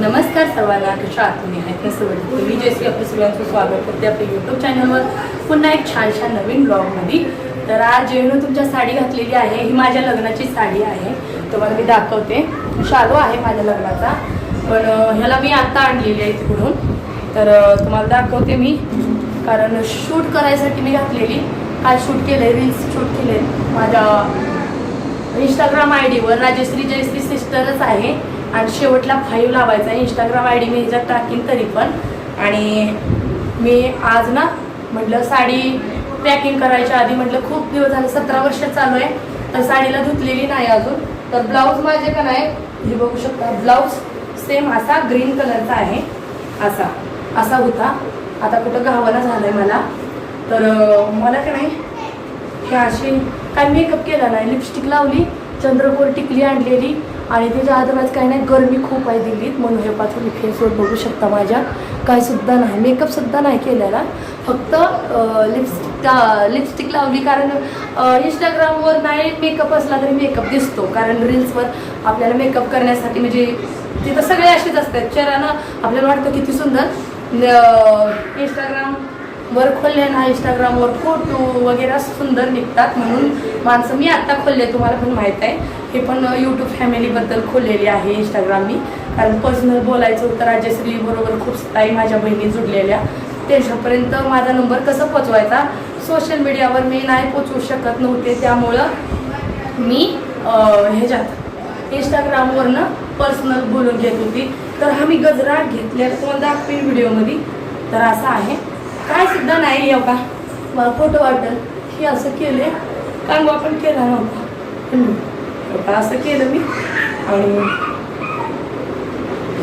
नमस्कार सर्वांना कशा आहात तुम्ही? आहेत ना सगळं? मी जयश्री आपलं सगळ्यांचं स्वागत करते आपल्या यूट्यूब चॅनलवर पुन्हा एक छानशा नवीन ब्लॉगमध्ये तर आज जेणू तुमच्या साडी घातलेली आहे. ही माझ्या लग्नाची साडी आहे. तुम्हाला मी दाखवते. शालो आहे माझ्या लग्नाचा. पण ह्याला मी आत्ता आणलेली आहे तिकडून तर तुम्हाला दाखवते मी. कारण शूट करायसाठी मी घातलेली. काल शूट केलं रील्स शूट केले माझ्या इंस्टाग्राम आय डीवर राजश्री जयश्री सिस्टरच आहे. आणि शेवटला फाईव्ह लावायचा आहे. इंस्टाग्राम आय डी मी ह्याच्यात टाकीन तरी पण. आणि मी आज ना म्हटलं साडी पॅकिंग करायच्या आधी म्हटलं खूप दिवस झाले सतरा वर्ष चालू आहे. तर साडीला धुतलेली नाही अजून. तर ब्लाऊज माझे का नाही हे बघू शकता ब्लाऊज सेम असा ग्रीन कलरचा आहे. असा. असा होता. आता कुठं गावाला आहे मला. तर मला का नाही? हे अशी काय मेकअप केला नाही लिपस्टिक लावली. चंद्रपूर टिकली आणलेली आणि त्याच्या आदरात काही नाही गरमी खूप आहे दिल्लीत. म्हणून हे पाथरी फेसवर बघू शकता माझ्या. काय सुद्धा नाही मेकअपसुद्धा नाही केलेला. फक्त लिपस्टिक लिपस्टिक लावली कारण इंस्टाग्रामवर नाही मेकअप असला तरी मेकअप दिसतो. कारण रील्सवर आपल्याला मेकअप करण्यासाठी म्हणजे तिथं सगळे असेच असतात. चेहऱ्यानं आपल्याला वाटतं किती सुंदर इंस्टाग्राम वर खोलले ना इंस्टाग्रामवर फोटो वगैरे सुंदर निघतात म्हणून माणसं मी आत्ता खोलले तुम्हाला पण माहीत आहे. हे पण यूट्यूब फॅमिलीबद्दल खोललेली आहे इंस्टाग्राम मी. कारण पर्सनल बोलायचं होतं राजश्रीबरोबर खूप ताई माझ्या बहिणी जुडलेल्या. त्यांच्यापर्यंत माझा नंबर कसं पोचवायचा? सोशल मीडियावर मी नाही पोचवू शकत नव्हते. त्यामुळं मी ह्याच्यात इंस्टाग्रामवरनं पर्सनल बोलून घेत होती. तर हा मी गजरा घेतलेला तुम्हाला दाखवेन व्हिडिओमध्ये तर असा आहे. काय सुद्धा नाही आहे का मला फोटो वाटेल. हे असं केले कांगवा पण केला नव्हता. असं केलं मी. आणि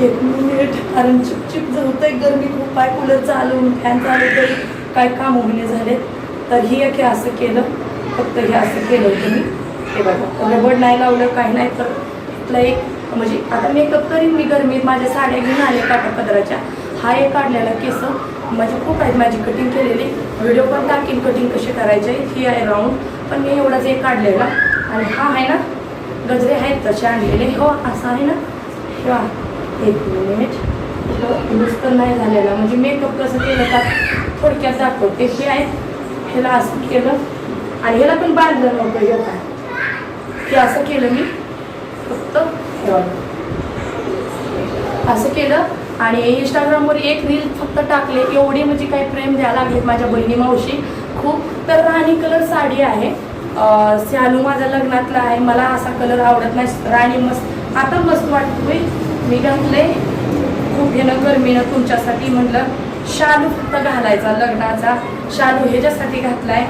एक मिनिट कारण चिपचिप जर होतंय गरमी. खूप आहे कूलर चालवून फॅन चालू तरी काय काम होणे झाले तर ही एक हे असं केलं. फक्त हे असं केलं होतं मी. हे बघा रबड नाही लावलं काही नाही. तर इथलं एक म्हणजे आता मेकअप करीन मी गरमीत. माझ्या साड्या घेऊन आले काटा पदराच्या. हा एक काढलेला केस. माझी खूप आहेत माझी कटिंग केलेली. व्हिडिओ पण टाकीन कटिंग कशी करायची ही आहे राऊंड पण मी एवढाच एक काढलेला. आणि हा आहे ना गजरे आहेत तसे आणलेले. हो असा आहे ना? किंवा एक मिनिट नुसतं हो, नाही झालेला. म्हणजे मेकअप कसं केलं का थोडक्यात दाखवते. हे आहे ह्याला असं केलं. आणि ह्याला पण बांधलं नव्हतं हे हे असं केलं मी. फक्त असं केलं. आणि इंस्टाग्रामवर एक रील फक्त टाकले. एवढे म्हणजे काही प्रेम द्यायला लागलेत माझ्या बहिणी मावशी. खूप तर राणी कलर साडी आहे. अं, शालू माझ्या लग्नातला आहे. मला असा कलर आवडत नाही. राणी मस्त. आता मस्त वाटतोय. मी घातले. खूप येणं गरमीनं तुमच्यासाठी म्हटलं. शालू फक्त घालायचा लग्नाचा. शालू ह्याच्यासाठी घातलाय.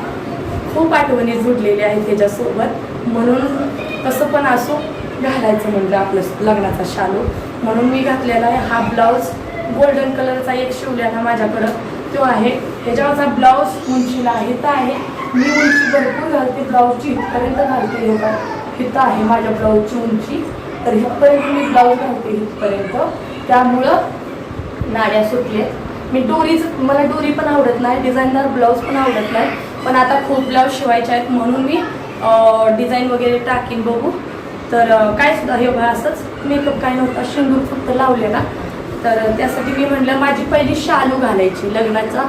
खूप आठवणी जुडलेल्या आहेत त्याच्यासोबत म्हणून कसं पण असो. घालायचं म्हणलं आपलं लग्नाचा शालू. म्हणून मी घातलेला आहे हा ब्लाऊज. गोल्डन कलरचा एक शिवलेला माझ्याकडं. तो आहे. ह्याच्यावरचा ब्लाऊज उंचीला आहे तर आहे मी उंची भरपूर घालते. ब्लाऊजची इथपर्यंत घालते हे बघा. इथं आहे माझ्या ब्लाऊजची उंची. तर हिथपर्यंत मी ब्लाऊज घालते इथपर्यंत. त्यामुळं नाड्या सुटले मी डोरीच मला डोरी पण आवडत नाही. डिझाईनदार ब्लाऊज पण आवडत नाही. पण आता खूप ब्लाऊज शिवायचे आहेत. म्हणून मी डिझाईन वगैरे टाकीन बघू. तर काय सुद्धा हे बघा असंच मेकअप काय नव्हता शेंदूर फक्त लावलेला. तर त्यासाठी मी म्हटलं माझी पहिली शालू घालायची लग्नाचा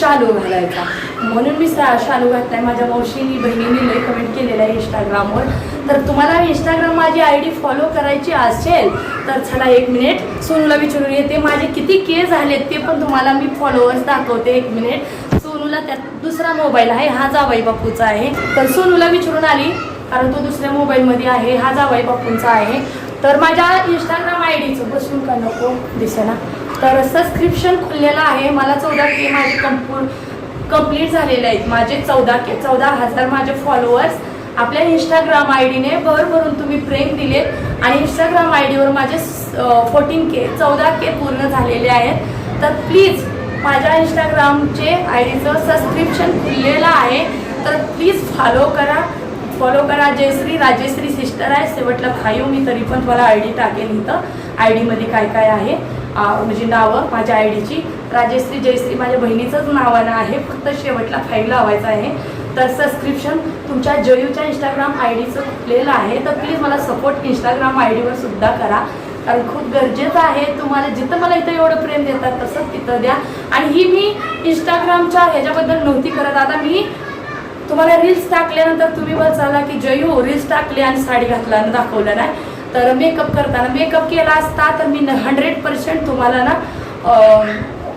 शालू घालायचा. म्हणून मी सा शालू घातलाय. माझ्या मावशीनी बहिणीने लय कमेंट केलेलं आहे इंस्टाग्रामवर तर तुम्हाला इंस्टाग्राम माझी आय डी फॉलो करायची असेल तर चला एक मिनिट सोनूला विचारून येते. माझे किती के झालेत ते पण तुम्हाला मी फॉलोअर्स दाखवते. एक मिनिट सोनूला त्यात दुसरा मोबाईल आहे. हा जाबाई बापूचा आहे. तर सोनूला विचारून आली कारण तो दुसऱ्या मोबाईलमध्ये आहे हा जावाई बापूंचा आहे. तर माझ्या इंस्टाग्राम आय डीचं बसून का नको दिसेना. तर सबस्क्रिप्शन खुललेलं आहे. मला चौदा के माझे कंपूर कंप्लीट झालेले आहेत. माझे चौदा के चौदा हजार माझे फॉलोअर्स आपल्या इंस्टाग्राम आय डीने भरभरून तुम्ही प्रेम दिले आणि इंस्टाग्राम आय डीवर माझे फोर्टीन के चौदा के पूर्ण झालेले आहेत. तर प्लीज माझ्या इंस्टाग्रामचे आय डीचं सबस्क्रिप्शन खुललेलं आहे. तर प्लीज फॉलो करा. फॉलो करा. जयश्री राजेश्री सिस्टर आहे. शेवटला फाईव्ह हो, मी तरी पण तुम्हाला आय डी टाकेल इथं. आय डीमध्ये काय काय आहे? म्हणजे नावं माझ्या आय डीची राजेश्री जयश्री माझ्या बहिणीचंच नावानं आहे. फक्त शेवटला फाईव्ह लावायचं आहे. तर सबस्क्रिप्शन तुमच्या जयूच्या इंस्टाग्राम आय डीचं खुलेलं आहे. तर प्लीज मला सपोर्ट इंस्टाग्राम आय डीवर सुद्धा करा. कारण खूप गरजेचं आहे. तुम्हाला जिथं मला इथं एवढं प्रेम देतात तसंच तिथं द्या. आणि ही मी इंस्टाग्रामच्या ह्याच्याबद्दल नव्हती करत. आता मी तुम्हाला रील्स टाकल्यानंतर तुम्ही बसाला की जयू रील्स टाकली आणि साडी घातला आणि दाखवलं नाही. तर मेकअप करताना मेकअप केला असता तर मी हंड्रेड पर्सेंट तुम्हाला ना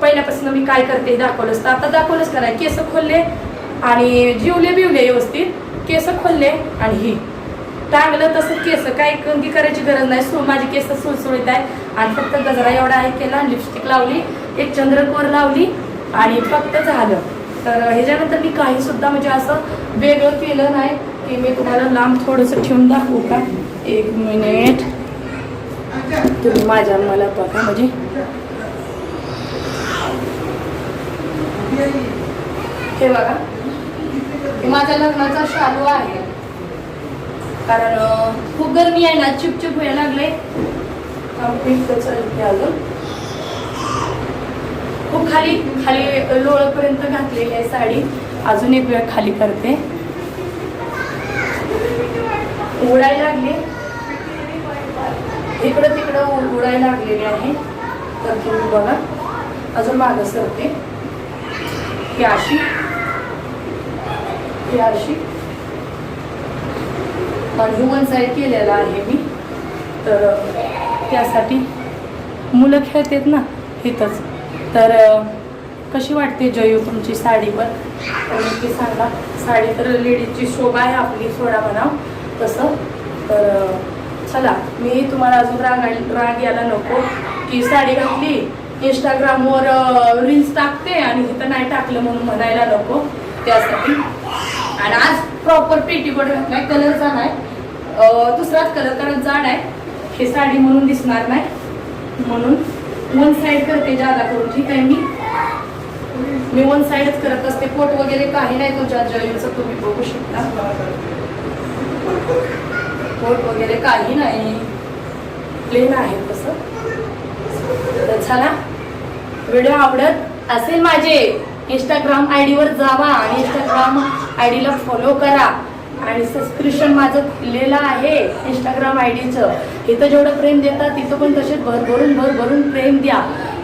पहिल्यापासून मी काय करते दाखवलं असतं. आता दाखवलंच का नाही? केस खोलले आणि जिवले बिवले व्यवस्थित. केस खोलले आणि ही. टांगलं तसं केस. काही कंदी करायची गरज नाही. सो माझी केस सुळसुळीत आहे. आणि फक्त गजरा एवढा आहे केला लिपस्टिक लावली. एक चंद्रकोर लावली आणि फक्त झालं. तर ह्याच्यानंतर मी काही सुद्धा म्हणजे असं वेगळं केलं नाही की मी तुम्हाला लांब थोडंसं ठेवून दाखवू का? एक मिनिट. तुम्ही माझ्या मला बघा म्हणजे. हे बघा. माझ्या लग्नाचा शालू आहे. कारण खूप गरमी आहे ना चिपचिप व्हायला लागले अजून. खूप खाली खाली लोळपर्यंत घातलेली आहे साडी. अजून एक वेळ खाली करते. उडायला लागले. इकडं तिकडं उडायला लागलेली आहे. तर तुम्ही बघा. अजून मागं सरते. ही अशी. ही अशी. आणि साईड केलेला आहे मी. तर त्यासाठी मुलं खेळतात ना इथंच. तर कशी वाटते जयू तुमची साडीवर पण? नक्की सांगा. साडी तर लेडीजची शोभा आहे आपली सोडा म्हणाव. तसं. तर चला. मी तुम्हाला अजून राग राग यायला नको. की साडी घातली इंस्टाग्रामवर रील्स टाकते आणि तिथं नाही टाकलं म्हणून म्हणायला नको. त्यासाठी. आणि आज प्रॉपर पेटीकोट घातलाय कलर जाणार दुसराच कलर कारण जाड आहे. हे साडी म्हणून दिसणार नाही. म्हणून वन साईड करते जादा करून ठीक आहे मी? मी वन साईडच करत असते. पोट वगैरे काही नाही तुमच्या जयचं तुम्ही बघू शकता. पोट वगैरे काही नाही. प्लेन आहे तसं. तर व्हिडिओ आवडत असेल माझे इंस्टाग्राम आय डीवर जावा आणि इंस्टाग्राम आय डीला फॉलो करा. आणि सबस्क्रिप्शन माझं खुललेलं आहे इंस्टाग्राम आय डीचं इथं जेवढं प्रेम देतात तिथं पण तसेच भरभरून भरभरून प्रेम द्या.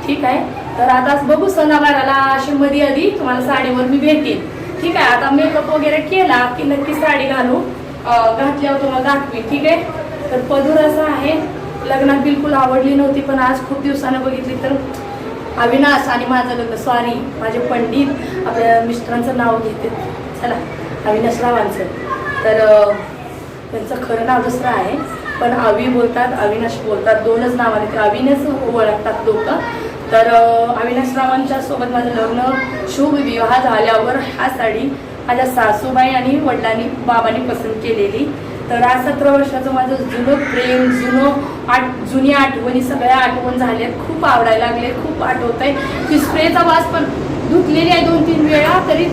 ठीक आहे? तर आता बघू सणावाराला अशी मध्ये आधी तुम्हाला साडीवर मी भेटेन. ठीक आहे? आता मेकअप वगैरे केला की नक्की साडी घालू घातल्यावर तुम्हाला दाखवी ठीक आहे? तर पदूर असं आहे. लग्नात बिलकुल आवडली नव्हती पण आज खूप दिवसानं बघितली तर अविनाश आणि माझं लग्न. सॉरी माझे पंडित आपल्या मिस्टरांचं नाव घेते. चला अविनाश रावांचं तर त्यांचं खरं नाव दुसरं आहे. पण अवी बोलतात अविनाश बोलतात. दोनच नावाने ते अविनाश ओळखतात लोक. तर अविनाश रावांच्या सोबत माझं लग्न शुभ विवाह झाल्यावर हा साडी माझ्या सासूबाई आणि वडिलांनी बाबांनी पसंत केलेली. तर आज सतरा वर्षाचं माझं जुनं प्रेम जुनं आठ जुनी आठवणी सगळ्या आठवण झाल्या खूप आवडायला लागले खूप आठवत आहे ती स्प्रेचा वास पण धुतलेली आहे दोन तीन वेळा तरी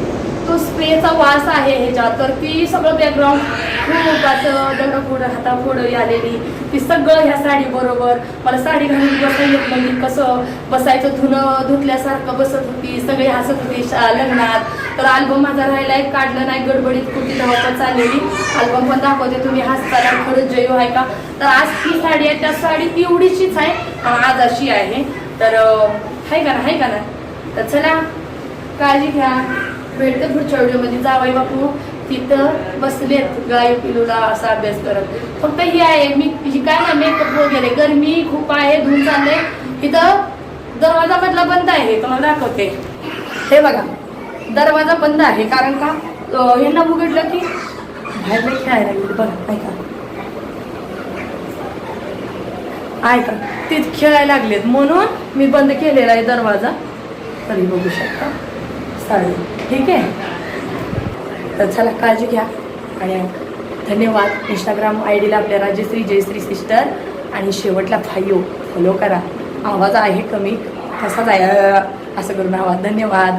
तो स्प्रेचा वास आहे ह्याच्यात. तर ती सगळं बॅकग्राऊंड खूप असं दगडफोड हाताफोड आलेली. ती सगळं ह्या साडी बरोबर. मला साडी घालून बसता येत नाही कसं बसायचं धुणं धुतल्यासारखं बसत होती. सगळे हसत होती शा- लग्नात. तर अल्बम माझा राहिलाय काढलं नाही गडबडीत कुठे धावपळ चाललेली. अल्बम पण दाखवते तुम्ही हसताना खरंच जयू आहे हो, का? तर आज ती साडी आहे त्या साडी तेवढीशीच आहे आज अशी आहे. तर आहे का ना आहे का ना? तर चला काळजी घ्या. भेटतं पुढच्या व्हिडिओमध्ये. जावाई बापू तिथं बसलेत गाय पिलूला असा अभ्यास करत. फक्त ही आहे मी ही काय नाही मेकअप वगैरे. गरमी खूप आहे धुऊन चालले इथं दरवाजा मधला बंद आहे तुम्हाला दाखवते. हे बघा दरवाजा बंद आहे कारण का? यांना उघडलं की बाहेर खेळायला गेले. बघा ऐका. ऐका ते खेळायला लागलेत. म्हणून मी बंद केलेला आहे दरवाजा. तरी बघू शकता. साडी. ठीक आहे? तर चला काळजी घ्या. आणि धन्यवाद. इंस्टाग्राम आय डीला आपल्या राजश्री जयश्री सिस्टर आणि शेवटला फायो फॉलो करा. आवाज आहे कमी. तसाच आहे. असं करून आवाज धन्यवाद.